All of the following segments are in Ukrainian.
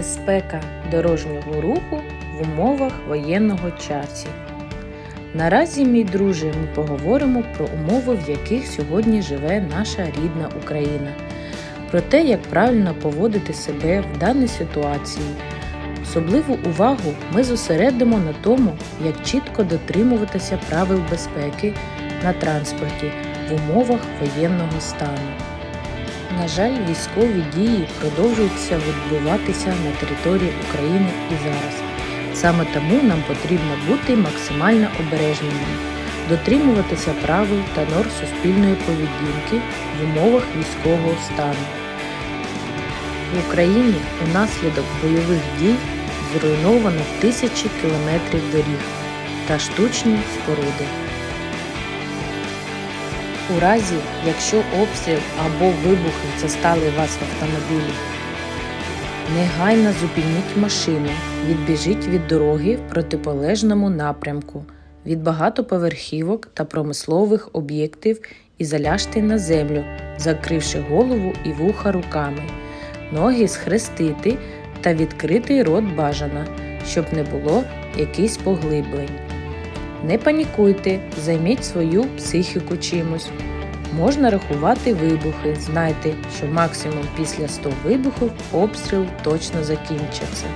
Безпека дорожнього руху в умовах воєнного часу. Наразі, мій друже, ми поговоримо про умови, в яких сьогодні живе наша рідна Україна, про те, як правильно поводити себе в даній ситуації. Особливу увагу ми зосередимо на тому, як чітко дотримуватися правил безпеки на транспорті в умовах воєнного стану. На жаль, військові дії продовжуються відбуватися на території України і зараз. Саме тому нам потрібно бути максимально обережними, дотримуватися правил та норм суспільної поведінки в умовах військового стану. В Україні унаслідок бойових дій зруйновано тисячі кілометрів доріг та штучні споруди. У разі, якщо обстріл або вибухи застали вас в автомобілі, негайно зупиніть машину, відбіжіть від дороги в протиполежному напрямку, від багатоповерхівок та промислових об'єктів і заляжте на землю, закривши голову і вуха руками, ноги схрестити та відкритий рот бажано, щоб не було якихось поглиблень. Не панікуйте, займіть свою психіку чимось. Можна рахувати вибухи. Знайте, що максимум після 100 вибухів обстріл точно закінчиться.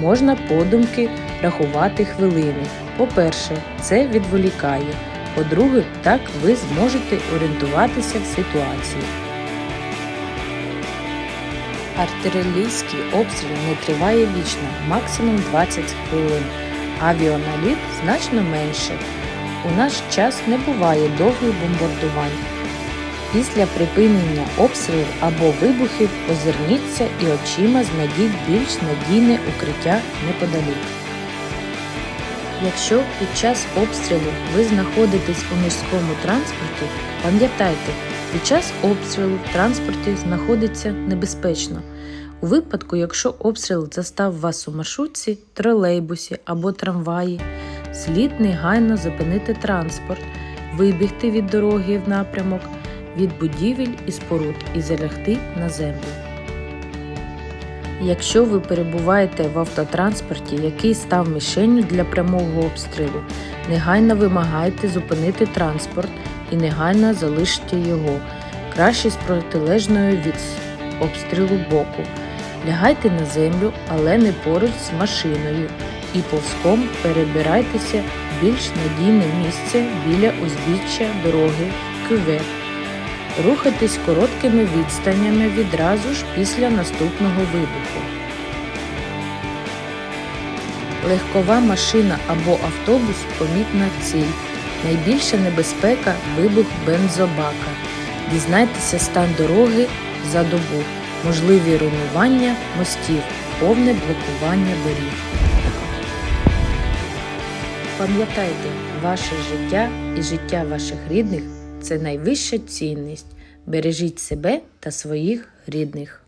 Можна подумки рахувати хвилини. По-перше, це відволікає. По-друге, так ви зможете орієнтуватися в ситуації. Артилерійський обстріл не триває вічно, максимум 20 хвилин. Авіаналіт значно менше. У наш час не буває довгих бомбардувань. Після припинення обстрілів або вибухів озирніться і очима знайдіть більш надійне укриття неподалік. Якщо під час обстрілу ви знаходитесь у міському транспорті, пам'ятайте, під час обстрілу в транспорті знаходиться небезпечно. У випадку, якщо обстріл застав вас у маршрутці, тролейбусі або трамваї, слід негайно зупинити транспорт, вибігти від дороги в напрямок, від будівель і споруд і залягти на землю. Якщо ви перебуваєте в автотранспорті, який став мішенню для прямого обстрілу, негайно вимагайте зупинити транспорт і негайно залиште його, краще з протилежною від обстрілу боку. Лягайте на землю, але не поруч з машиною, і повзком перебирайтеся в більш надійне місце біля узбіччя дороги в. Рухайтесь короткими відстанями відразу ж після наступного вибуху. Легкова машина або автобус помітна ціль. Найбільша небезпека вибух бензобака. Дізнайтеся стан дороги за добу, можливі руйнування мостів, повне блокування доріг. Пам'ятайте, ваше життя і життя ваших рідних це найвища цінність. Бережіть себе та своїх рідних.